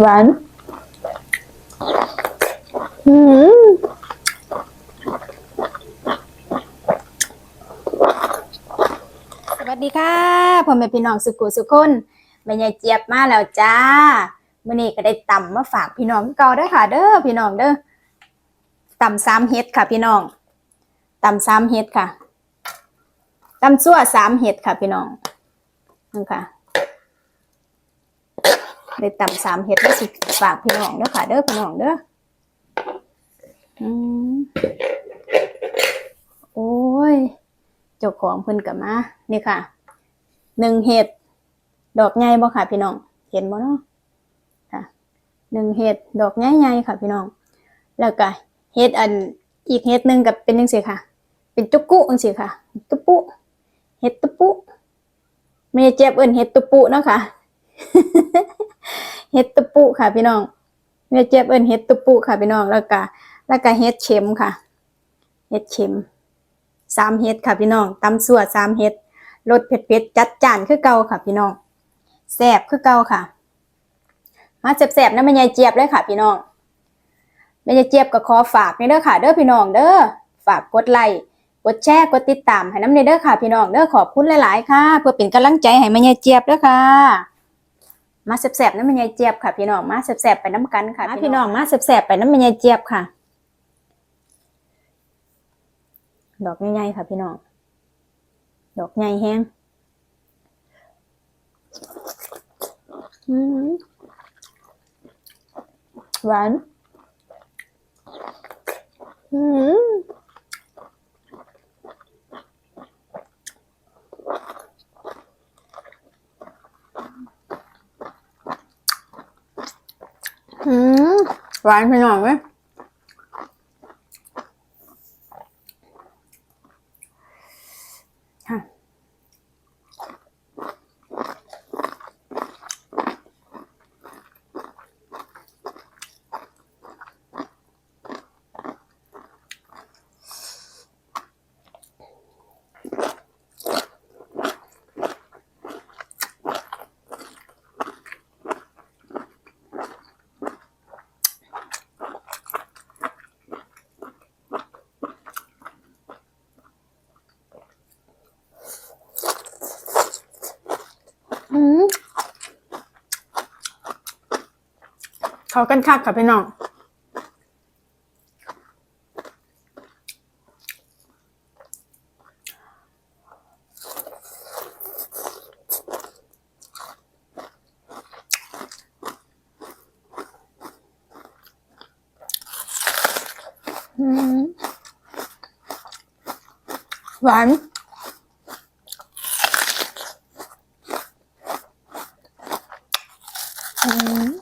หวานอืมสวัสดีค่ะพ่อแม่พี่น้องสุขุสุขคนแม่ยายเจี๊ยบมาแล้วจ้ามื้อนี้ก็ได้ตำมาฝากพี่น้องเก่าเด้อค่ะ เด้อพี่น้องเด้อตำสามเฮ็ดค่ะ พี่น้องตำสามเฮ็ดค่ะตำซั่วสามเฮ็ดค่ะ พี่น้องนั่นค่ะ ได้ตำสามเฮ็ดมาสิฝากพี่น้องเด้อค่ะ เด้อพี่น้องเด้ออืมโอ้ย เจ้าของเพิ่นกับมานี่ค่ะหนึ่งเห็ด ดอกใหญ่บ่ค่ะ พี่น้อง เห็นบ่เนาะค่ะหนึ่งเห็ดดอกใหญ่ๆค่ะ พี่น้อง แล้วก็เห็ดอันอีกเห็ดหนึ่งกับเป็นจังซี่ค่ะ เป็นจุกกุจังซี่ค่ะ ตุปุเห็ดตุปุไม่เจ็บเอิ้นเห็ดตุปุเนาะค่ะ เห็ดตุปุค่ะพี่น้องไม่ได้เจ็บเอิ้นเห็ดตุปุค่ะพี่น้องแล้วก็แล้วก็เห็ดเข็มค่ะเห็ดเข็มสามเฮ็ดค่ะพี่น้องตำสั่วสามเฮ็ดรสเผ็ดๆจัดจ้านคือเก่าค่ะพี่น้องแซ่บคือเก่าค่ะ มาแซ่บๆนะแม่ยายเจี๊ยบเลยค่ะ พี่น้องแม่ยายเจี๊ยบก็ขอฝากนี่เด้อค่ะ เด้อพี่น้องเด้อฝากกดไลค์กดแชร์กดติดตามให้น้ำในเด้อค่ะพี่น้องเด้อขอบคุณหลายๆค่ะ เพื่อเป็นกำลังใจให้แม่ยายเจี๊ยบเด้อค่ะ มาแซ่บๆนะแม่ยายเจี๊ยบค่ะ พี่น้องมาแซ่บๆไปน้ำกันค่ะมาพี่น้องมาแซ่บๆไปน้ำแม่ยายเจี๊ยบค่ะ ดอกใหญ่ๆค่ะ พี่น้องดอกใหญ่แห้งอืมหวาน อืม อืมหวานไปหน่อยไหม เขากันคักค่ะพี่น้องอืมหวานอืม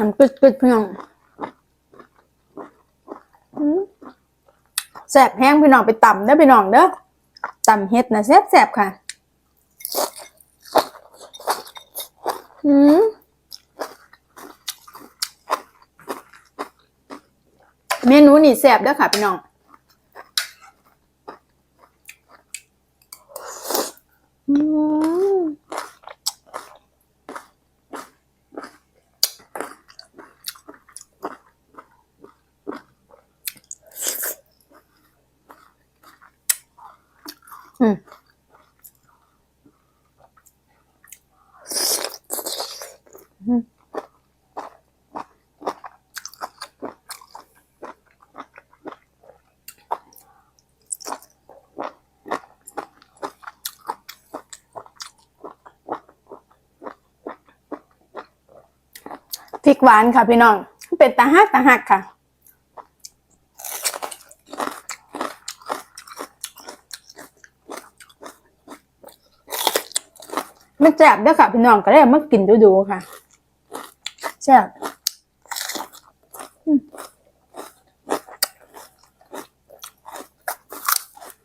น้ำกึดกึดพี่น้องแสบแห้งพี่น้องไปต่ำเด้อพี่น้องเด้อต่ำเฮ็ดนะแสบแสบค่ะอืมเมนูนี่แสบเด้อค่ะพี่น้อง อืมพริกหวานค่ะพี่น้อง เป็นตาหักตาหักค่ะ มันแซ่บด้วยค่ะ พี่น้องก็ได้มากินดูๆค่ะแซ่บ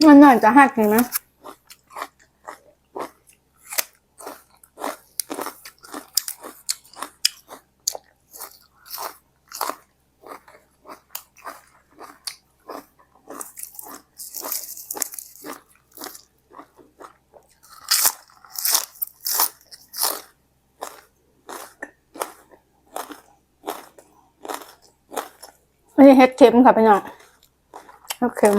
มันหน่อยจะหักเห็นะ นี้เฮ็ดเค็มค่ะพี่น้องเฮ็ดเค็ม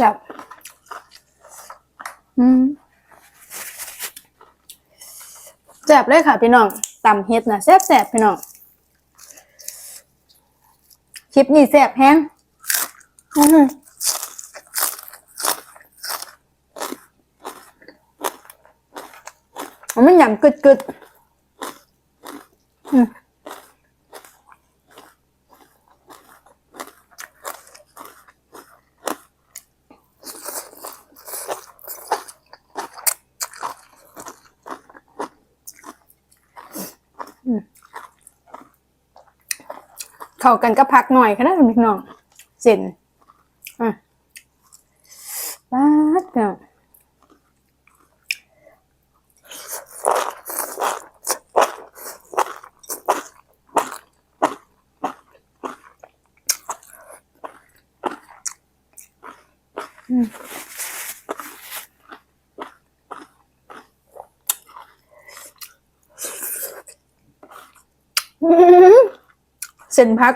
จับ อืมแซ่บเลยค่ะพี่น้อง ตำเฮ็ดนะแซ่บแซ่บพี่น้องคลิปนี้แซ่บแห้งมมันหยำกึดกึด เข้ากันก็พักหน่อยค่ะนะพี่น้องเส้นอะป๊าดเนาะอืมอืม เส้นพัก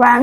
หวาน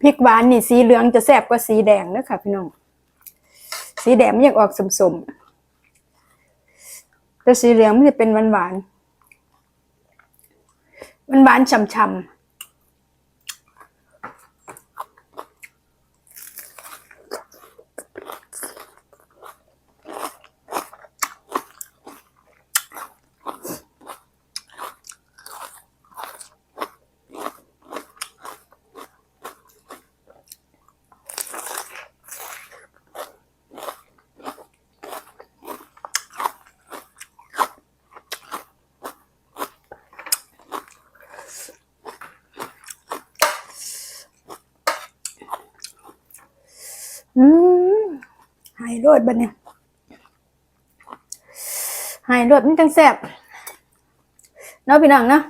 พริกหวานนี่สีเหลืองจะแซ่บกว่าสีแดงเด้อค่ะ พี่น้อง สีแดงมันอยากออกสมๆแต่สีเหลืองมันจะเป็นหวานหวานหวานหวานๆฉ่ำๆ อืมหายรวดบัดเนี่ยหายรวดมันจังแสบเนาะพี่น้องเนาะ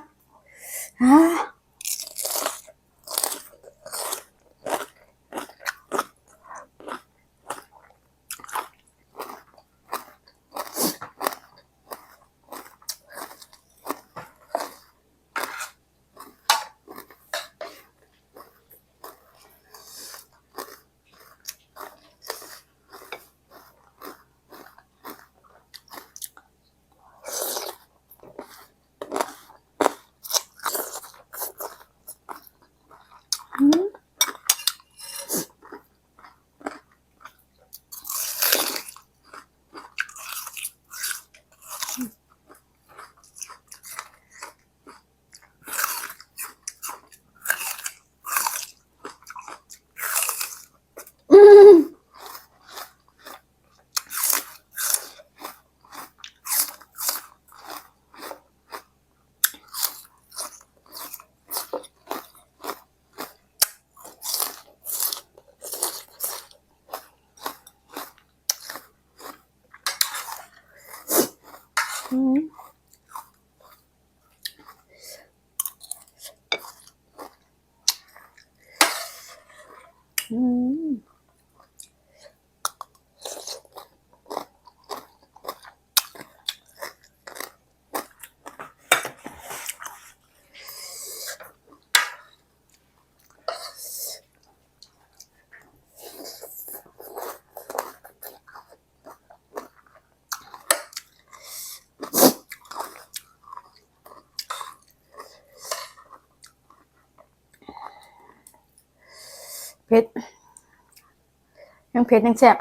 เผ็ดยังเผ็ดยังแซ่บ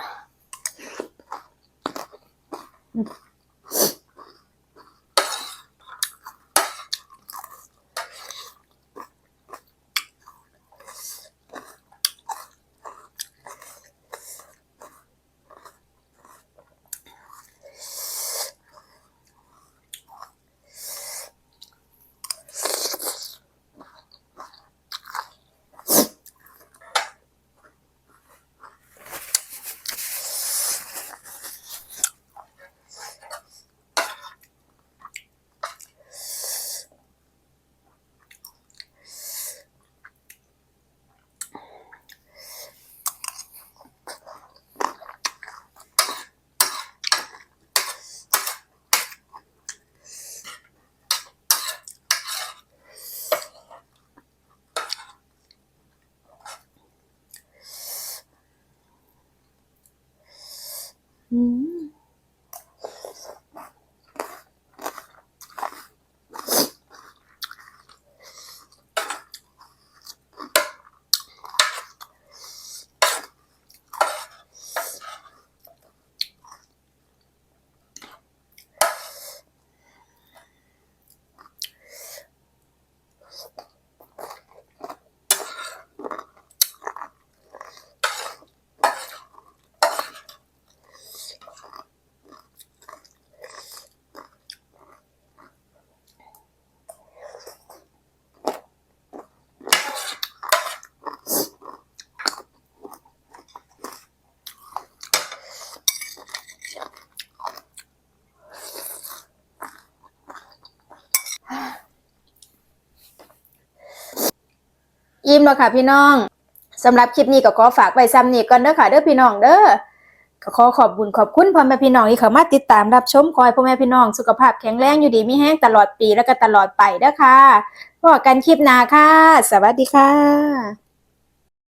อิ่มแล้วค่ะพี่น้องสำหรับคลิปนี้ก็ขอฝากไว้ซ้ำนี่ก่อนเด้อค่ะเด้อพี่น้องเด้อก็ขอขอบบุญขอบคุณพ่อแม่พี่น้องที่เข้ามาติดตามรับชมคอยพ่อแม่พี่น้องสุขภาพแข็งแรงอยู่ดีมีแห้งตลอดปีแล้วก็ตลอดไปเด้อค่ะพบกันคลิปหน้าค่ะ สวัสดีค่ะ